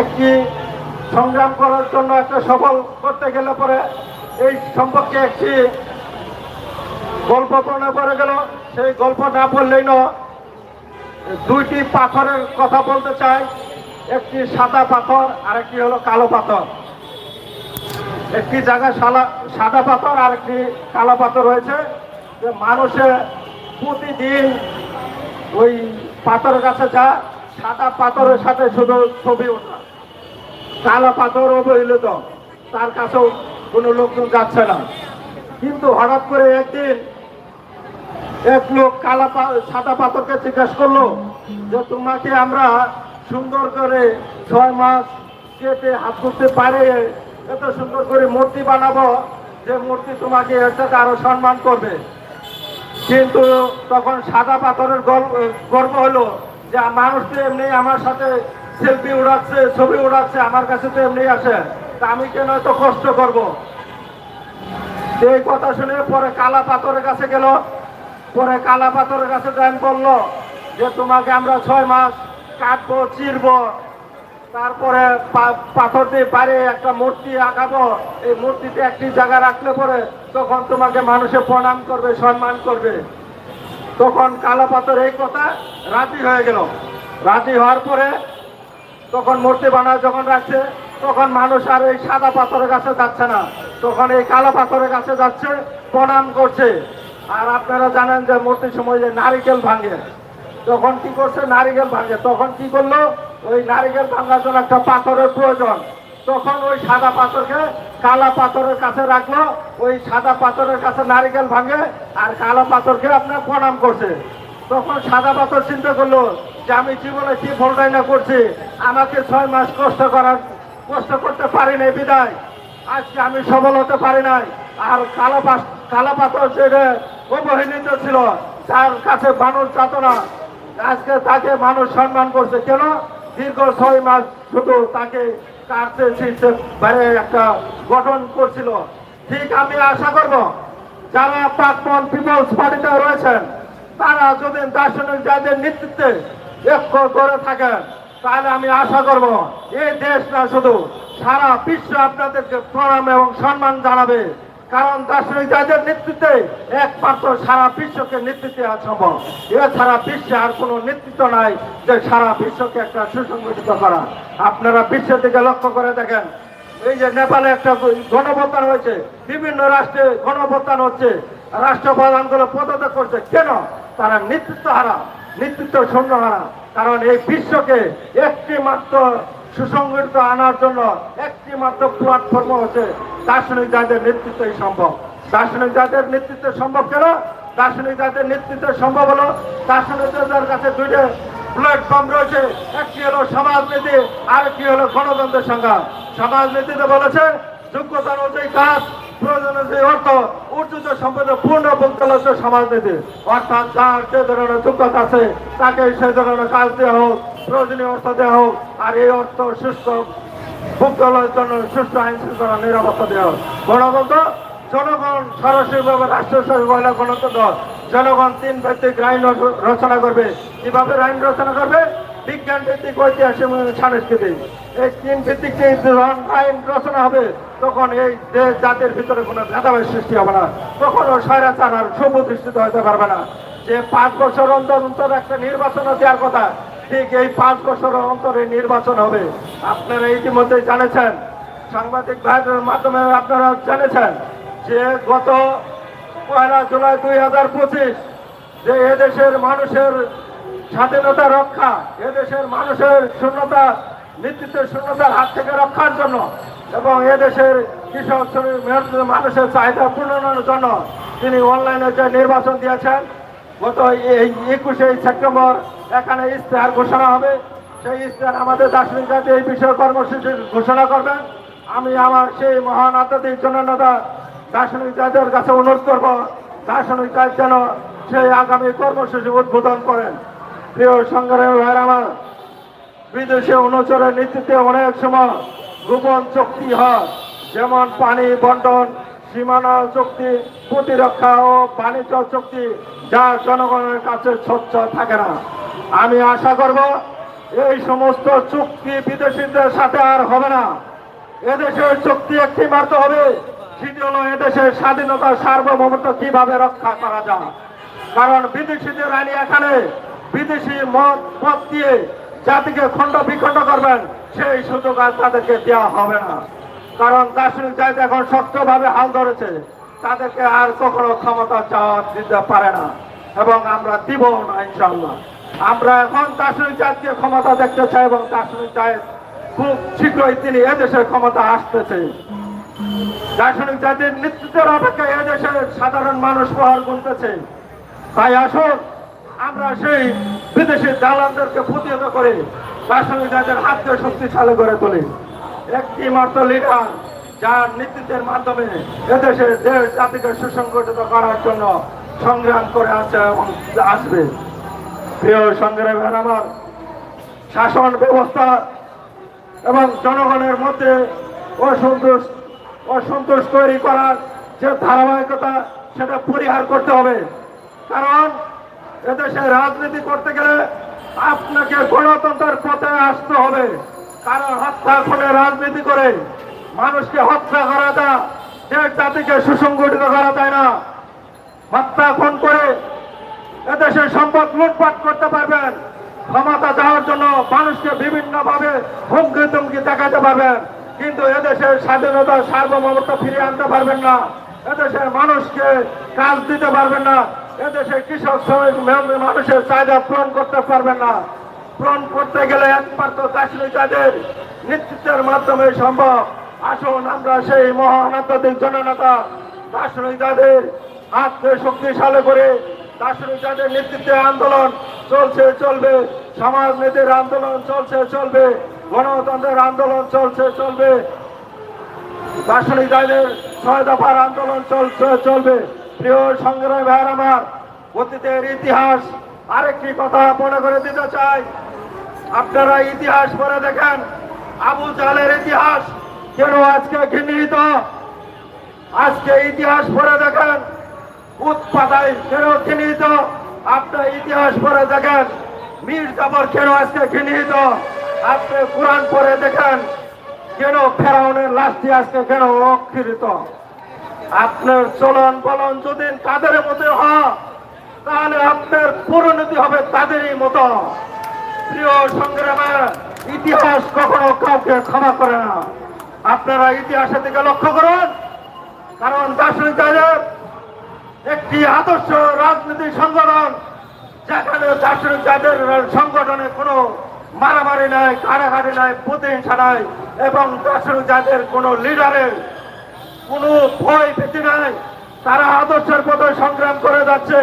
একটি সংগ্রাম করার জন্য একটা সফল করতে গেলে পরে এই সম্পর্কে একটি গল্প মনে করে গেল। সেই গল্প না বললেই ন দুইটি পাথরের কথা বলতে চাই। একটি সাদা পাথর আর একটি হলো কালো পাথর। একটি জায়গায় সালা সাদা পাথর আর একটি কালো পাথর রয়েছে। যে মানুষে প্রতিদিন ওই পাথরের কাছে যা সাদা পাথরের সাথে শুধু ছবি ওঠা। কালো পাথর অবহেলিত তার কাছেও কোনো লোকজন যাচ্ছে না। কিন্তু হঠাৎ করে একদিন এক লোক কালা সাদা পাথরকে জিজ্ঞেস করল যে, তোমাকে আমরা সুন্দর করে ছয় মাস কেটে হাত করতে পারে, এত সুন্দর করে মূর্তি বানাবো যে মূর্তি তোমাকে এর সাথে আরও সম্মান করবে? কিন্তু তখন সাদা পাথরের গর্ব হলো যে, মানুষ তো এমনি আমার সাথে সেলফি উড়াচ্ছে, ছবি উড়াচ্ছে, আমার কাছে তো এমনি আসে। তা আমি কেন এত কষ্ট করব? এই কথা শুনে পরে কালা পাথরের কাছে গেল। পরে কালা পাথরের কাছে দেন বলল যে তোমাকে আমরা ছয় মাস কাটবো, চিরবো। তারপরে পাথর দিয়ে বাইরে একটা মূর্তি আঁকাবো। এই মূর্তিতে একটি জায়গা রাখলে পরে তখন তোমাকে মানুষে প্রণাম করবে, সম্মান করবে। তখন কালো পাথর এই কথা রাজি হয়ে গেল। রাজি হওয়ার পরে তখন মূর্তি বানায় যখন রাখছে, তখন মানুষ আর এই সাদা পাথরের কাছে যাচ্ছে না। তখন এই কালো পাথরের কাছে যাচ্ছে, প্রণাম করছে। আর আপনারা জানেন যে মূর্তির সময় যে নারিকেল ভাঙে। তখন কি করছে, নারিকেল ভাঙে। তখন কি করল? ওই নারিকেল ভাঙার জন্য একটা পাথরের প্রয়োজন। তখন ওই সাদা পাথরকে কালা পাথরের কাছে রাখল। ওই সাদা পাথরের কাছে নারিকেল ভাঙে আর কালো পাথরকে আপনার প্রণাম করছে। তখন সাদা পাথর চিন্তা করল যে আমি জীবনে কি না করছি, আমাকে ছয় মাস কষ্ট করার, কষ্ট করতে পারি নাই বিদায়। আজকে আমি সফল হতে পারি নাই। আর কালো পাস কালো পাথর যেটা অবহেলিত ছিল। তার কাছে মানুষ যেত না। আজকে তাকে মানুষ সম্মান করছে। কেন? দীর্ঘ ছয় মাস শুধু তাকে কাটতে ছিঁড়তে বাইরে একটা গঠন করছিল। ঠিক আমি আশা করব, যারা প্রাক্তন পিপলস পার্টিতে রয়েছেন, তারা যদি দার্শনিক যাদের নেতৃত্বে করে থাকেন, তাহলে আমি আশা করব এই দেশ না শুধু, সারা বিশ্ব আপনাদেরকে প্রণাম এবং সম্মান জানাবে। কারণ দার্শনিক যাদের নেতৃত্বে একমাত্র সারা বিশ্বকে নেতৃত্বে দেওয়া সম্ভব। এছাড়া বিশ্বে আর কোনো নেতৃত্ব নাই যে সারা বিশ্বকে একটা সুসংগঠিত করা। আপনারা বিশ্বের দিকে লক্ষ্য করে দেখেন, এই যে নেপালে একটা গণভোটান হয়েছে, বিভিন্ন রাষ্ট্রে গণভোটান হচ্ছে। রাষ্ট্রপ্রধানগুলো পদত্যাগ করছে। কেন? তারা নেতৃত্ব হারা নেতৃত্ব শূন্য হারা। কারণ এই বিশ্বকে একটি মাত্র সুসংগঠিত আনার জন্য একটি মাত্র প্ল্যাটফর্ম হচ্ছে দার্শনিক যাদের নেতৃত্বই সম্ভব। দার্শনিক যাদের নেতৃত্ব সম্ভব কেন? দার্শনিক যাদের নেতৃত্ব সম্ভব হলো দার্শনিকদের কাছে দুইটা প্ল্যাটফর্ম রয়েছে। একটি হলো সমাজনীতি আর একটি হলো গণতন্ত্রের সংজ্ঞা সমাজনীতিতে বলেছে, যোগ্যতার অনুযায়ী কাজ অর্থ অর্থাৎ যে ধরনের আছে তাকে ধরনের কাজ হোক অর্থ হোক, আর অর্থ সুস্থ সুস্থ আইন দেওয়া জনগণ সরাসরিভাবে রাষ্ট্র সরকার গণতন্ত্র জনগণ তিন ভিত্তিক আইন রচনা করবে। কীভাবে আইন রচনা করবে? বিজ্ঞান ভিত্তিক ঐতিহাসিক সাংস্কৃতিক। এই তিন ভিত্তিক যখন আইন রচনা হবে, তখন এই দেশ জাতির ভিতরে কোনো ভেদাভেদ সৃষ্টি হবে না। কখনো স্বৈরাচার আর সুপ্রতিষ্ঠিত হতে পারবে না। যে পাঁচ বছর অন্তর অন্তর একটা নির্বাচন দেওয়ার কথা, ঠিক এই পাঁচ বছর অন্তরে নির্বাচন হবে। আপনারা ইতিমধ্যে জানেছেন, সাংবাদিক ভাইদের মাধ্যমে আপনারা জেনেছেন যে গত পয়লা জুলাই দুই হাজার পঁচিশ, যে এদেশের মানুষের স্বাধীনতা রক্ষা, এদেশের মানুষের শূন্যতা নেতৃত্বের শূন্যতার হাত থেকে রক্ষার জন্য এবং এদেশের কৃষক মেহনত মানুষের চাহিদা পূরণের জন্য তিনি অনলাইনে যে নির্বাচন দিয়েছেন, গত এই একুশে সেপ্টেম্বর এখানে ইশতেহার ঘোষণা হবে। সেই ইশতেহার আমাদের দার্শনিক জাতি এই বিষয়ে কর্মসূচি ঘোষণা করবেন। আমি আমার সেই মহান আধ্যাত্মিক জননেতা দার্শনিক জাতির কাছে অনুরোধ করব, দার্শনিক জাতি যেন সেই আগামী কর্মসূচি উদ্বোধন করেন। প্রিয় সংগ্রামী ভাইয়ের আমার বিদেশে অনুচরের নেতৃত্বে অনেক সময় গোপন চুক্তি হয়। যেমন পানি বন্টন, সীমানা চুক্তি, প্রতিরক্ষা ও বাণিজ্য চুক্তি, যা জনগণের কাছে স্বচ্ছ থাকে না। আমি আশা করব এই সমস্ত চুক্তি বিদেশিদের সাথে আর হবে না। এদেশের চুক্তি একটি মাত্র হবে, সেটি হলো এদেশের স্বাধীনতা সার্বভৌমত্ব কীভাবে রক্ষা করা যায়। কারণ বিদেশিদের আইনি এখানে বিদেশি মত মত দিয়ে জাতিকে খণ্ড বিখণ্ড করবেন, সেই সুযোগ আর তাদেরকে দেওয়া হবে না। কারণ দার্শনিক জাতি এখন শক্তভাবে হাল ধরেছে। তাদেরকে আর কখনো ক্ষমতা চাওয়া দিতে পারে না। এবং আমরা দিব না ইনশাল্লাহ আমরা এখন দার্শনিক জাতিকে ক্ষমতা দেখতে চাই এবং দার্শনিক জাতি খুব শীঘ্রই তিনি এদেশের ক্ষমতা আসতেছে। দার্শনিক জাতির নেতৃত্বের অপেক্ষায় এদেশের সাধারণ মানুষ প্রহার গুনতেছে। তাই আসুন, আমরা সেই বিদেশি দালালদেরকে প্রতিহত করে দার্শনিক জাতির হাতকে শক্তিশালী করে তোলে। একটি মাত্র লিডার যার নেতৃত্বের মাধ্যমে এদেশের দেশ জাতিকে সুসংগঠিত করার জন্য সংগ্রাম করে আছে এবং আসবে। প্রিয় সংগ্রামের আমার, শাসন ব্যবস্থা এবং জনগণের মধ্যে অসন্তোষ অসন্তোষ তৈরি করার যে ধারাবাহিকতা, সেটা পরিহার করতে হবে। কারণ এদেশে রাজনীতি করতে গেলে আপনাকে গণতন্ত্রের পথে আসতে হবে। কারণ হত্যা খুনে রাজনীতি করে মানুষকে হত্যা করা যে জাতিকে সুসংগঠিত করা যায় না। হত্যা খুন করে এদেশের সম্পদ লুটপাট করতে পারবেন, ক্ষমতা যাওয়ার জন্য মানুষকে বিভিন্ন ভাবে হুমকি তুমকি দেখাতে পারবেন। কিন্তু এদেশের স্বাধীনতা, সার্বভৌমত্ব ফিরিয়ে আনতে পারবেন না। এদেশের মানুষকে কাজ দিতে পারবেন না। এদেশের কৃষক, শ্রমিক মানুষের চাহিদা পূরণ করতে পারবেন না। পূরণ করতে গেলে একমাত্র দার্শনিক তাদের নেতৃত্বের মাধ্যমে সম্ভব। আসুন আমরা সেই মহান আধ্যাত্মিক জননেতা, দার্শনিক তাদের হাতকে শক্তিশালী করে দার্শনিক যাদের নেতৃত্বে আন্দোলন চলছে, চলবে। সমাজ নীতির আন্দোলন চলছে, চলবে। গণতন্ত্রের আন্দোলন চলছে, চলবে। দার্শনিক যাদের ছয় দফার আন্দোলন চলছে, চলবে। প্রিয় সংগ্রামী ভাইয়ের আমার, অতীতের ইতিহাস আরেকটি কথা মনে করে দিতে চাই। আপনারা ইতিহাস পড়ে দেখেন, আবু জালের ইতিহাস কেন আজকে ঘৃণিত? আজকে ইতিহাস পড়ে দেখেন উৎপাদায় কেন ঘৃণিত? আপনার ইতিহাস পড়ে দেখেন, মীর জাফর কেন আজকে ঘৃণিত? আপনি কোরআন পড়ে দেখেন, কেন ফেরাউনের লাশটি আজকে কেন অক্ষিরিত আপনার চলন বলন যদি তাদের মতো হয়, তাহলে আপনার পরিণতি হবে তাদেরই মতো। প্রিয় সংগ্রামের, ইতিহাস কখনো কাউকে ক্ষমা করে না। আপনারা ইতিহাসের দিকে লক্ষ্য করুন। কারণ দার্শনিক একটি আদর্শ রাজনীতি সংগঠন, যেখানে দার্শনিক যাদের সংগঠনে কোনো মারামারি নাই, কারাগারি নাই, প্রতিহিংসা নাই, এবং দার্শনিক যাদের কোনো লিডারের কোনো ভয় পেতে নাই। তারা আদর্শের পথে সংগ্রাম করে যাচ্ছে।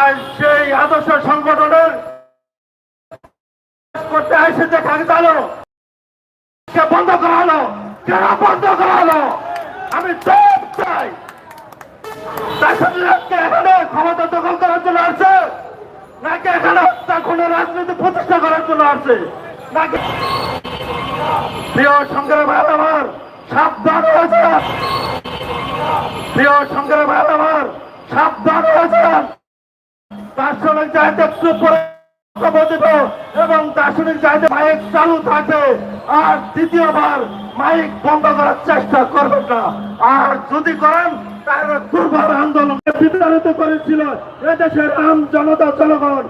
আর সেই আদর্শ সংগঠনের করতে আসে যে কাগজালো বন্ধ করা হলো কেন বন্ধ করা হলো আমি সব চাই। তার সাথে এখানে ক্ষমতা দখল করার জন্য আসছে? নাকি এখানে হত্যা খুনের রাজনীতি প্রতিষ্ঠা করার জন্য আসছে? নাকি প্রিয় সংগ্রাম আমার সাবধান হয়েছে। প্রিয় সংগ্রাম আমার, সাবধান হয়েছে। দার্শনিক চাইতে পরে বক্তব্য এবং দার্শনিক মাইক চালু থাকবে। আর দ্বিতীয়বার মাইক বন্ধ করার চেষ্টা করবেন না। আর যদি করেন, তাহলে দুর্বার আন্দোলন বিতাড়িত করেছিল এদেশের আম জনতা জনগণ।